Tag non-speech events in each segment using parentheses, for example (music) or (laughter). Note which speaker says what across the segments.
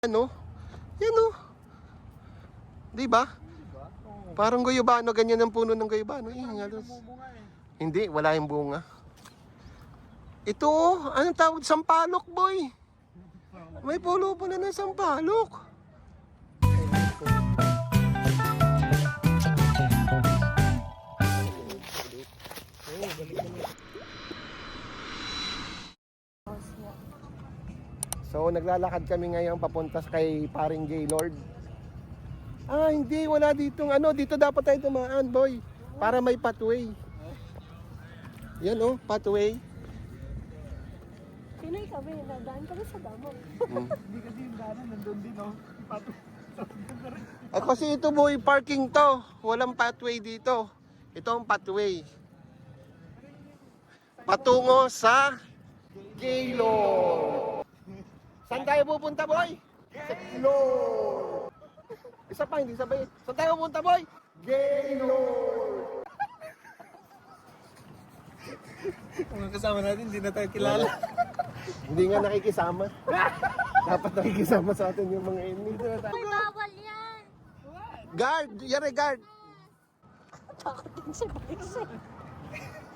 Speaker 1: Ano? Yan oh. Di ba? Parang guyabano, ganyan ang puno ng guyabano. Eh, doon. Hindi, wala yung bunga. Ito oh, anong tawag? Sampalok, boy. May pulo pala ng sampalok. So naglalakad kami ngayon papunta kay paring Gaylord. Ah, hindi wala ditong ano, dito dapat tayo dumaan, boy. Para may pathway. Yan oh, pathway.
Speaker 2: Pinoy kami, nadaan kami sa damo.
Speaker 1: Hmm. (laughs)
Speaker 3: Hindi kasi yung daanan nandun din, no? Pato.
Speaker 1: Eh kasi ito boy, parking to. Walang pathway dito. Ito ang pathway. Patungo sa Gaylord. Saan tayo pupunta, boy? Gaylord. Isa pa, hindi sabay. Saan tayo pupunta, boy? Gaylord.
Speaker 3: Mga (laughs) kasama natin, hindi na tayo kilala. (laughs)
Speaker 1: Hindi nga nakikisama. (laughs) Dapat nakikisama sa atin yung mga enemy.
Speaker 2: May bawal yan!
Speaker 1: Guard! Yari, guard!
Speaker 2: Takot din si eh.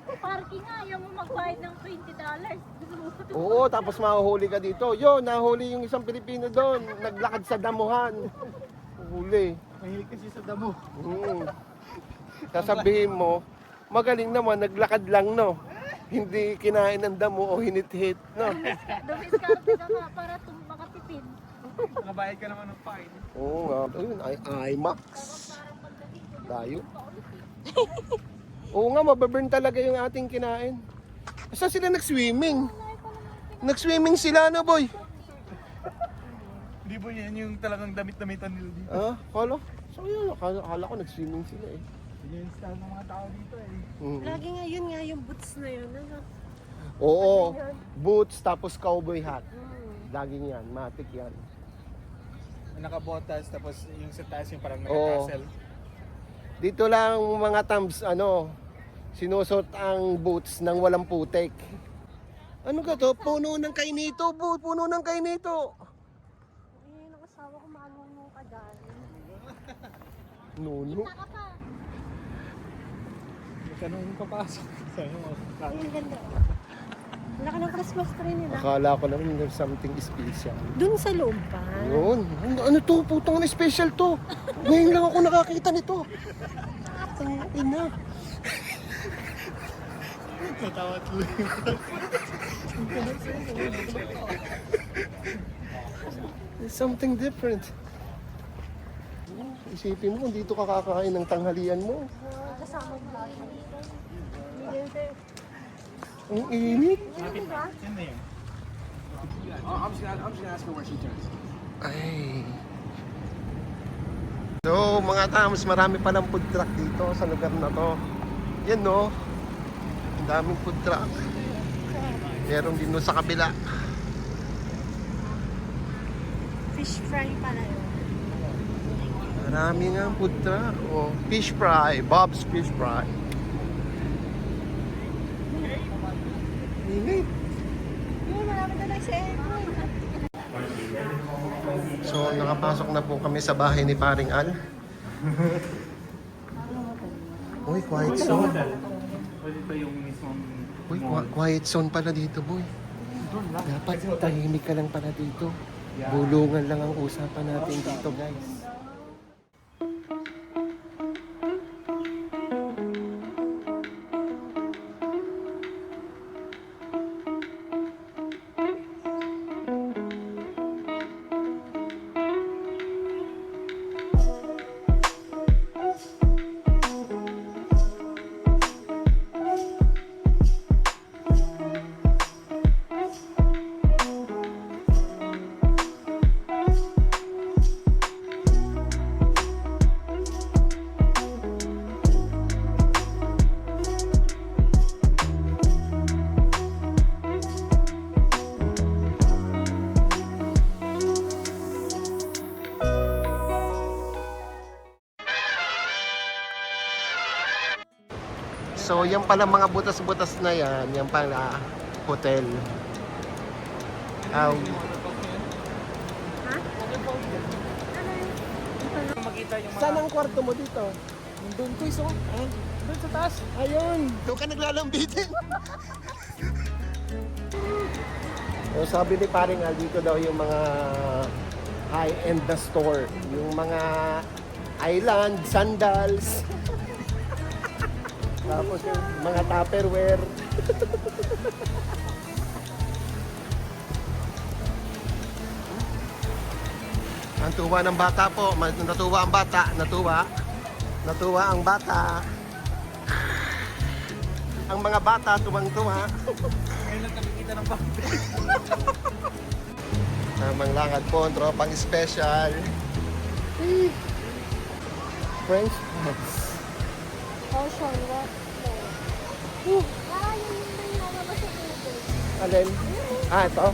Speaker 2: Parking nga, ayaw mo magbayad ng $20.
Speaker 1: Oo, tapos mahuhuli ka dito. Yo, nahuli yung isang Pilipino doon. Naglakad sa damuhan. Huli.
Speaker 3: Mahilig kasi sa damo.
Speaker 1: Mm. Sasabihin mo, magaling naman, naglakad lang, no? Hindi kinain ng damo o hinit-hit, no?
Speaker 2: Dumiskarte ka nga para tum makatipid.
Speaker 3: Nakabayad ka naman ng fine.
Speaker 1: Oo nga. Ayun, I IMAX. Tayo. (laughs) Oo nga, mababurn talaga yung ating kinain. Saan sila nag-swimming? Nag-swimming sila, no, boy?
Speaker 3: Hindi po yan yung talagang damit-damitan nila dito.
Speaker 1: Ah, kala? So yun, akala, akala ko nag-swimming sila eh.
Speaker 3: Yun yung style ng mga tao dito eh.
Speaker 1: Mm.
Speaker 2: Lagi nga yun nga yung boots na yun. Ano?
Speaker 1: Oo, boots tapos cowboy hat.
Speaker 2: Hmm.
Speaker 1: Laging yan, matik yan.
Speaker 3: Nakabotas, tapos yung sa taas yung parang naka-tassel.
Speaker 1: Dito lang mga thumbs, ano, sinusot ang boots ng walang putek. Ano ka to? Puno ng kainito, boot. Puno ng kainito.
Speaker 2: Eh, yung asawa ko mamungo ka dyan.
Speaker 1: Nuno.
Speaker 2: Taka pa.
Speaker 3: Kanong papasok.
Speaker 2: Ang ganda. Wala ka ng Christmas tree nila.
Speaker 1: Akala ko naman there's something special.
Speaker 2: Dun sa loob pa.
Speaker 1: Yun. Ano, ano to? Putang na special to. Ngayon lang ako nakakita nito. Ang ina.
Speaker 3: Natawa tuloy.
Speaker 1: There's something different. Isipin mo kung dito ka kakain ng tanghalian mo.
Speaker 2: Kasama mo lagi.
Speaker 1: Ang init.
Speaker 4: I'm just gonna, I'm just gonna ask her where she turns.
Speaker 1: Ay. So, mga tams, marami palang food truck dito sa lugar na to. Yan no. Ang daming food truck. Meron din doon sa kabila.
Speaker 2: Fish fry pala yun.
Speaker 1: Marami nga food truck. Oh, fish fry. Bob's Fish Fry. Init. So, nakapasok na po kami sa bahay ni Paring Al. (laughs) Uy, quiet zone.
Speaker 3: Pwede pa yung mismong...
Speaker 1: Uy, qui- quiet zone pala dito, boy. Dapat tahimik ka lang pala dito. Bulungan lang ang usapan natin dito, guys. So, yan pala mga butas-butas na yan. Yan pala hotel. Um. Saan ang kwarto mo dito?
Speaker 3: Doon ko iso. Ah, doon sa taas.
Speaker 1: Ayun! Doon ka naglalambitin. so, (laughs) sabi ni paring Al, dito daw yung mga high-end na store. Yung mga island, sandals. Tapos yung mga tupperware. ang tuwa ng bata po. Natuwa ang bata. Natuwa. Natuwa ang bata. Ang mga bata tuwang-tuwa.
Speaker 3: Ngayon lang kami kita ng bangko. (laughs)
Speaker 1: Tamang lakad po, ang tropang special. French fries.
Speaker 2: Ocean, what? Ah, yun yung nalabas sa tubig.
Speaker 1: Alin? Ah, ito?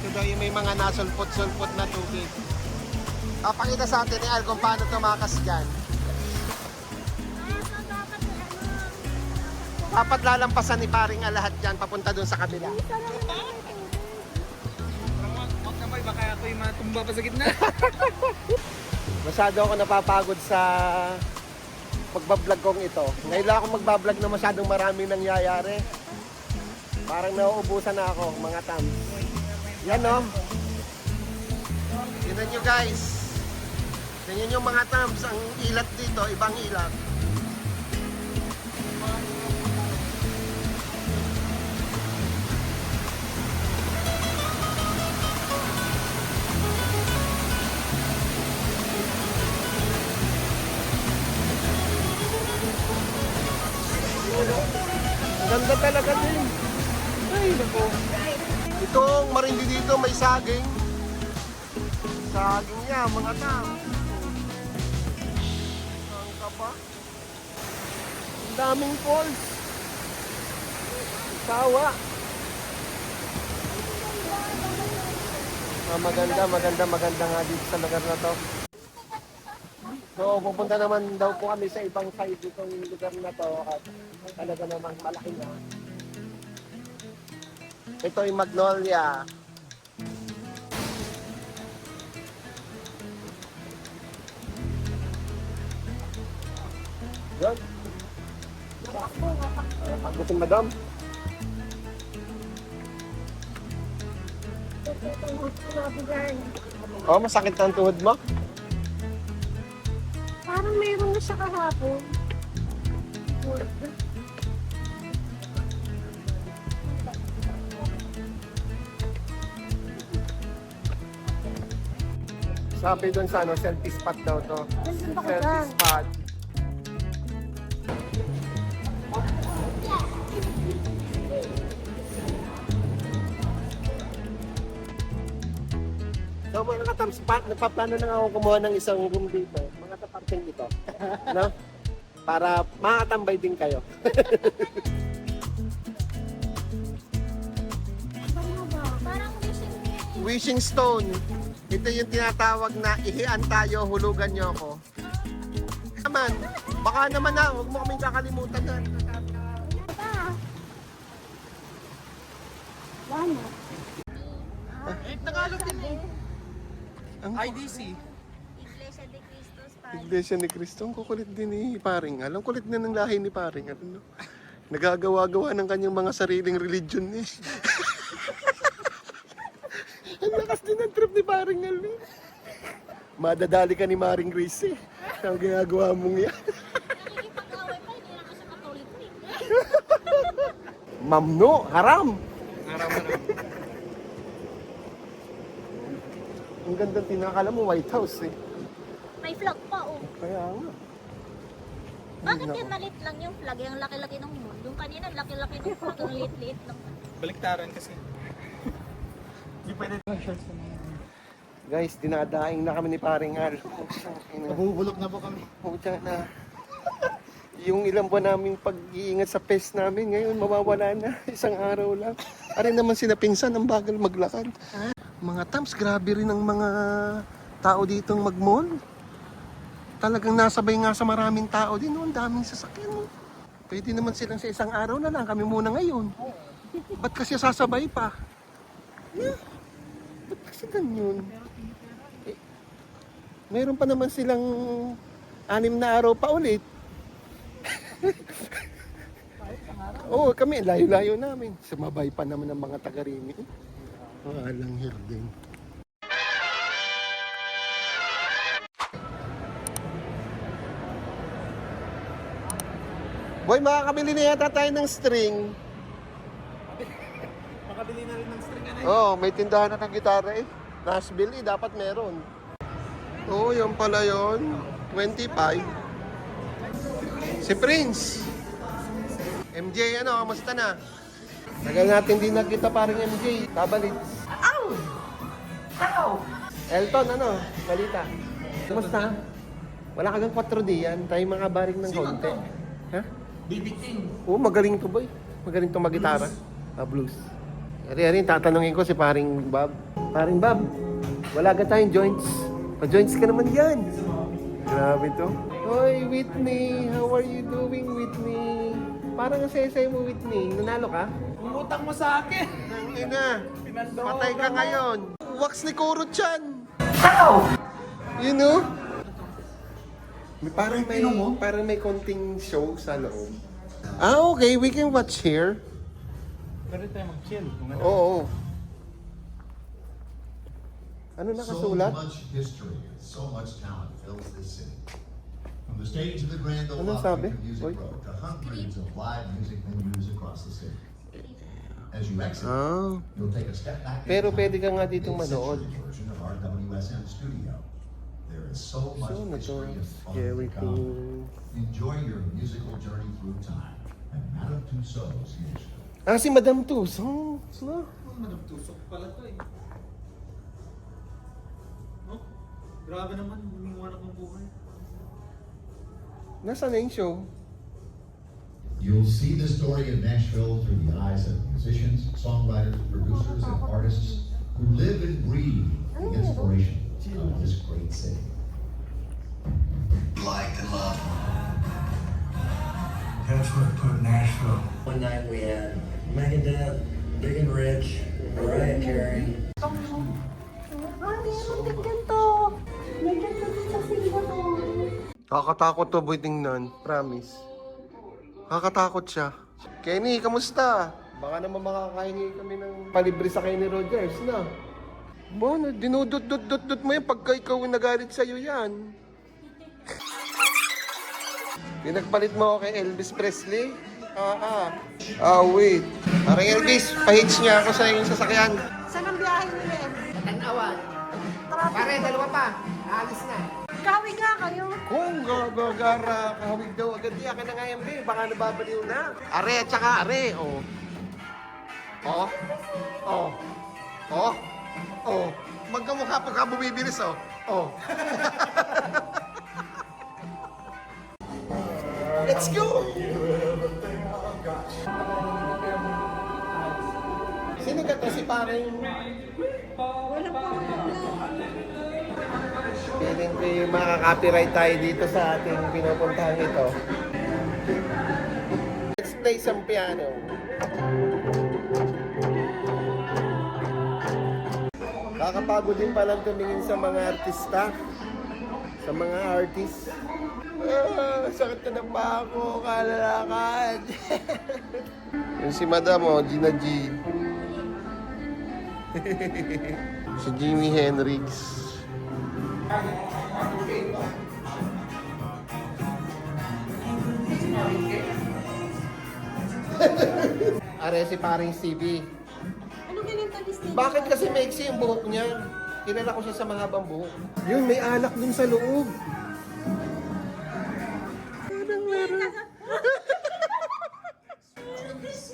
Speaker 1: Ito daw yung may mga nasulpot-sulpot na tubig. Papakita sa atin ni Al kung paano tumakas dyan.
Speaker 2: Ah, dapat
Speaker 1: lalampasan ni paring Al lahat dyan papunta dun sa kabila.
Speaker 2: Isa lang yung may tubig.
Speaker 3: Wag wag na boy, baka ako yung matumba pa sa gitna. (laughs)
Speaker 1: Masyado ako napapagod sa pagbablog kong ito. Ngayon lang ako magbablog na masyadong maraming nangyayari. Parang nauubusan na ako, mga tam. Yan no. Tignan nyo guys. Tignan nyo mga tams, ang ilat dito, ibang ilat. Ganda talaga din. Ay, nako. Itong marindi dito may saging. Saging niya, mga tam. Saan ka pa? Ang daming falls. Sawa. Ah, maganda, maganda, maganda nga dito sa lugar na to. So, pupunta naman daw po kami sa ibang side ditong lugar na to at talaga namang malaki na. Ito yung Magnolia. Yan. Pagbutin madam. Oh, masakit ang tuhod mo?
Speaker 2: Parang mayroon na siya kahapon.
Speaker 1: Sabi doon sa ano, selfie spot daw to.
Speaker 2: Nandun ako
Speaker 1: Selfie spot. So mga katams, pa, nagpaplano na nga ako kumuha ng isang room dito. Mga taparting ito. (laughs) no? Para makatambay din kayo.
Speaker 2: Ano ba? Parang wishing
Speaker 1: Wishing stone. Ito yung tinatawag na ihian tayo, hulugan nyo ako. Naman, baka naman na, huwag mo kaming kakalimutan na.
Speaker 2: pa. Wala.
Speaker 3: Eh, Tagalog din eh.
Speaker 1: Ang
Speaker 3: IDC.
Speaker 2: Iglesia de Cristos.
Speaker 1: Iglesia ni Cristo, ang kukulit din ni paring. Alam, kulit din ng lahi ni paring. Ano, no? Nagagawa-gawa ng kanyang mga sariling religion eh. (laughs) ang lakas din ng trip ni paring Al. eh. Madadali ka ni Maring Grace eh. Ang ginagawa mong yan. Mamno, haram.
Speaker 3: Araw-araw.
Speaker 1: Ang ganda tinakala mo, White House eh.
Speaker 2: May flag pa oh.
Speaker 1: Kaya nga.
Speaker 2: Bakit
Speaker 1: Nako.
Speaker 2: yan malit lang yung flag? Yung laki-laki ng moon. Yung kanina, laki-laki ng flag. Ang liit-liit lang.
Speaker 3: Baliktaran kasi. Pwede.
Speaker 1: Guys, dinadaing na kami ni paring Al.
Speaker 3: Nabubulok na po kami.
Speaker 1: Pucha na. Yung ilang buwan naming pag-iingat sa pest namin, ngayon mawawala na. Isang araw lang. Arin naman sina pinsan, ang bagal maglakad. Mga tams, grabe rin ang mga tao ditong mag-mall. Talagang nasabay nga sa maraming tao din. Ang daming sasakyan. Pwede naman silang sa isang araw na lang. Kami muna ngayon. Ba't kasi sasabay pa? Yeah. Kasi ganyan? Eh, Meron pa naman silang anim na araw pa ulit. (laughs) Oo, kami, layo-layo namin. Sumabay pa naman ng mga taga rin. Walang hirding. Boy, makakabili na yata tayo ng string.
Speaker 3: Makabili na rin ng string ano
Speaker 1: Oo, oh, may tindahan na ng gitara eh. Nashville eh, dapat meron. Oo, oh, yun pala yun. 25. Si Prince. MJ, ano, kamusta na? Tagal natin din nagkita paring MJ. Kabalit. Ow! Ow! Elton, ano? Balita. Kamusta? Wala ka ng 4D yan. Tayo mga baring ng konti. Ha?
Speaker 3: BB King.
Speaker 1: Oo, magaling to boy. Magaling to magitara. Ah, blues. Ari, ari, tatanungin ko si paring Bob. Paring Bob, wala ka tayong joints. Pa-joints ka naman yan. Grabe to. Hoy, Whitney, how are you doing, Whitney? Parang ang saya mo, Whitney. Nanalo ka?
Speaker 3: Umutang mo sa akin.
Speaker 1: Ang ina. Patay ka
Speaker 3: mo.
Speaker 1: ngayon. Wax ni Kuro Chan. You know? May, parang may, parang may konting show sa loob. Ah, okay. We can watch here.
Speaker 3: Pwede tayo mag-chill. Kung ano.
Speaker 1: Oo. Ano
Speaker 5: So
Speaker 1: nakasulat?
Speaker 5: much history and so much talent fills this city. From the stage of the Grand Ole
Speaker 1: Ano sabi?
Speaker 5: Opry to Music
Speaker 1: Uy.
Speaker 5: Row to hundreds of live music venues across the city. As you exit,
Speaker 1: Ah.
Speaker 5: you'll take a step back. in
Speaker 1: Pero pwede ka nga
Speaker 5: to the
Speaker 1: ditong manood.
Speaker 5: version of our WSM studio. There is so much
Speaker 1: So, to.
Speaker 5: history and fun
Speaker 1: Scary
Speaker 5: to come.
Speaker 1: thing.
Speaker 5: Enjoy your musical journey through time. And Madame Tussauds Musical.
Speaker 1: Ah, si Madam Tussauds. No?
Speaker 3: Madam Tusok pala to eh. Grabe naman. Humingiwan akong buhay.
Speaker 1: Nasaan na yung show?
Speaker 5: You'll see the story of Nashville through the eyes of musicians, songwriters, producers, and artists who live and breathe the inspiration of this great city.
Speaker 6: like and love.
Speaker 7: That's what put Nashville
Speaker 6: One night we had Megadeth, Big and Rich, Mariah Carey,
Speaker 1: Kakatakot to boy tingnan. Promise. Kakatakot siya. Kenny, kamusta? Baka naman makakahingi kami ng palibre sa Kenny Rogers, na? Bo, na- dinudot-dot-dot-dot mo yan pagka ikaw yung nagalit sa'yo yan. Pinagpalit mo ako kay Elvis Presley? Ah, ah. Ah, wait. Parang Elvis, pahitch niya ako sa iyong sasakyan.
Speaker 8: Saan ang biyahe nila eh?
Speaker 9: Tanawan. Pare, dalawa pa. Alis na.
Speaker 8: Kawi nga kayo.
Speaker 1: Kung gagara, kahawig daw agad di, akin na nga yan, be. Baka nababaliw na. Are at saka are, oh. Oh. Oh. Oh. Oh. Magkamukha pa ka bumibilis, oh. Oh. (laughs) Let's go! Sino ka to? Si parang...
Speaker 8: Wala ako
Speaker 1: Feeling ko yung makaka-copyright tayo dito sa ating pinupuntahan ito. Let's play some piano. Kakapagod din palang tumingin sa mga artista. Sa mga artist. Ah, sakit na ng paa ko, kalalakad. (laughs) Yung si Madam, oh, Gina G. (laughs) si Jimi Hendrix. (laughs) Are si paring CV.
Speaker 8: Ano ganito ni Steve?
Speaker 1: Bakit kasi maiksi yung buhok niya? Kilala ko siya sa mahabang buhok. Yun, may alak dun sa loob. Parang meron. (laughs)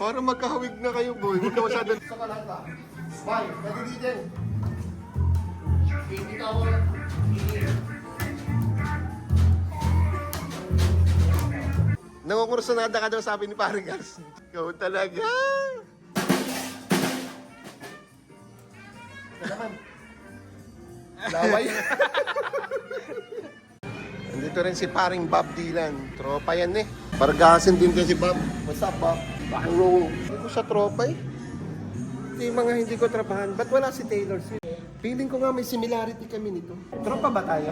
Speaker 1: Para magkahawig na kayo, boy. Huwag ka masyadong... Sa kalata. Bye. Pwede din. Hindi ka daw sabi ni Paring Gas. Ikaw talaga. Naman. Laway. (laughs) Nandito rin si paring Bob Dylan. Tropa yan eh. Pargasin din kasi Bob. What's up, Bob? Rock ko siya tropa eh. Yung mga hindi ko trapahan. Ba't wala si Taylor Swift? Feeling ko nga may similarity kami nito. Tropa ba tayo?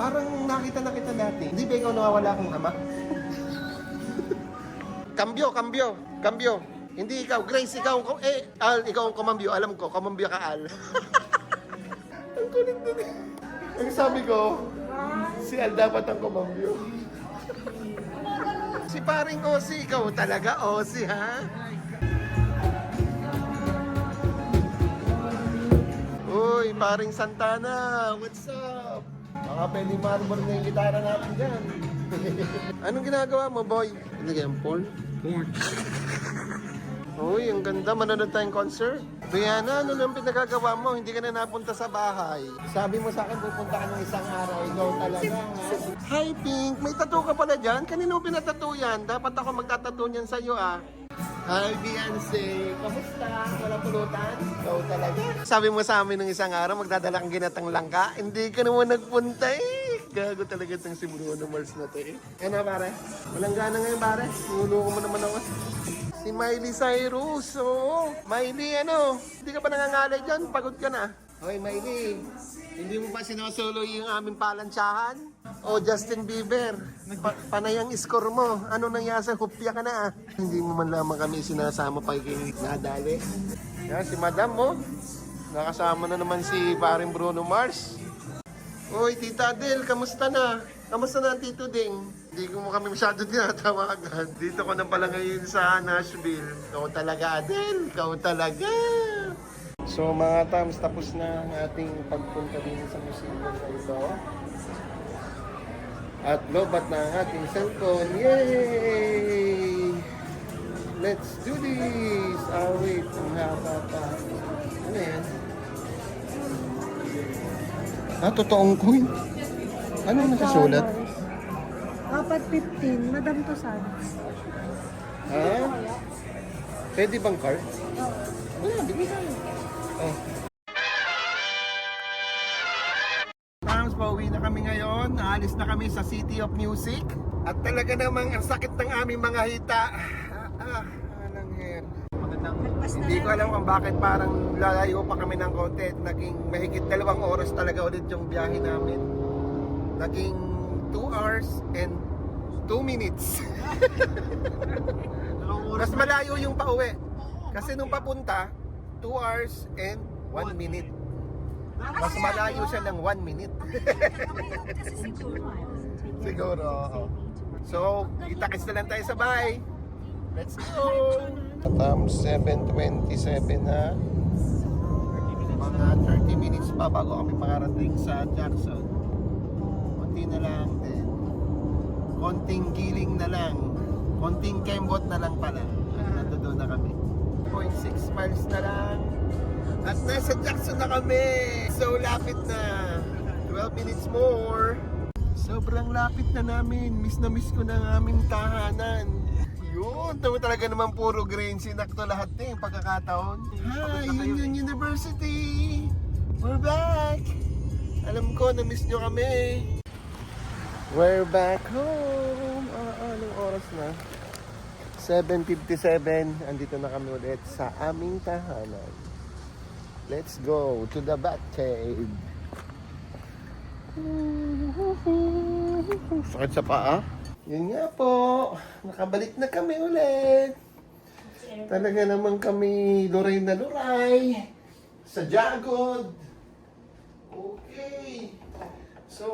Speaker 1: Parang nakita na kita dati. Hindi ba ikaw nawawala akong ama? (laughs) Kambyo, kambyo, kambyo. Hindi ikaw, Grace, ikaw, eh, Al, ikaw ang kumambyo. Alam ko, kumambyo ka, Al. (laughs) ang kulit din eh. Ang sabi ko, si Al dapat ang kumambyo. (laughs) si paring Osi, ikaw talaga, Osi, ha? Uy, paring Santana, what's up? Baka pwede marmor na yung gitara natin dyan. (laughs) Anong ginagawa mo, boy? Ano yan, Paul?
Speaker 3: Porn.
Speaker 1: Uy, ang ganda. Manonood tayong concert. Brianna, ano nang pinagagawa mo? Hindi ka na napunta sa bahay. Sabi mo sa akin, pupunta ka ng isang araw. Ikaw talaga. Hi, Pink. May tattoo ka pala dyan? Kanino pinatattoo yan? Dapat ako magtatattoo niyan sa'yo, ah. Hi, Beyonce. Kamusta? Wala pulutan? Ikaw talaga. Sabi mo sa amin ng isang araw, magdadala kang ginatang langka. Hindi ka naman nagpunta eh. Gago talaga itong si Bruno Mars na to eh. Ano pare? Walang gana ngayon pare. Nulungo mo naman ako. Si Miley Cyrus, oo. Miley, ano? Hindi ka pa nangangalay dyan? Pagod ka na. Hoy, Miley. Hindi mo pa sinasolo yung aming palansyahan? O Justin Bieber, pa- panay ang score mo. Ano nangyari sa hupya ka na ah? Hindi mo man lamang kami sinasama pa kay nadali. Yan, si Madam mo. Nakasama na naman si paring Bruno Mars. Uy, Tita Adel, kamusta na? Kamusta na ang Tito Ding? Hindi ko mo kami masyado tinatawagan. Dito ko na pala ngayon sa Nashville. Ikaw talaga, Adel. Ikaw talaga. So mga tams, tapos na ang ating pagpunta din sa museum na ito. At lobat na ang ating cellphone. Yay! Let's do this! Ah, wait. Ang haba pa. Ano yan? Ah, totoong coin. Ano nakasulat?
Speaker 8: Apat 15, Madam Tusanos.
Speaker 1: Ha? Pwede bang card? Wala, bigay tayo. Oh. Tams, pauwi na kami ngayon. Naalis na kami sa City of Music. At talaga namang ang sakit ng aming mga hita. Ah, ah, alang hair. Hindi ko alam kung bakit parang lalayo pa kami ng konti. Naging mahigit dalawang oras talaga ulit yung biyahe namin. Naging 2 hours and 2 minutes. (laughs) Mas malayo yung pauwi. Kasi nung papunta, 2 hours and 1 minute. Mas malayo siya ng 1 minute. (laughs) Siguro. oo. So, itakis na lang tayo sa bahay. Let's go! Tam 7.27 na. Mga 30 minutes pa bago kami makarating sa Jackson. Konti na lang din. Konting giling na lang. Konting kembot na lang pala. At nandoon na kami. 0.6 miles na lang. At nasa Jackson na kami. So lapit na. 12 minutes more. Sobrang lapit na namin. Miss na miss ko na ang aming tahanan. Yun, tama talaga naman puro green sinakto lahat na yung pagkakataon. Hi, Union University! We're back! Alam ko, na-miss nyo kami. We're back home! Ah, anong oras na? 7.57. Andito na kami ulit sa aming tahanan. Let's go to the Batcave. Sakit sa paa? Yun nga po. Nakabalik na kami ulit. Talaga naman kami luray na luray. Sa Jagod. Okay. So,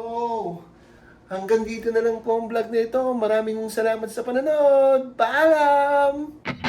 Speaker 1: hanggang dito na lang po ang vlog nito. Maraming salamat sa panonood. Paalam!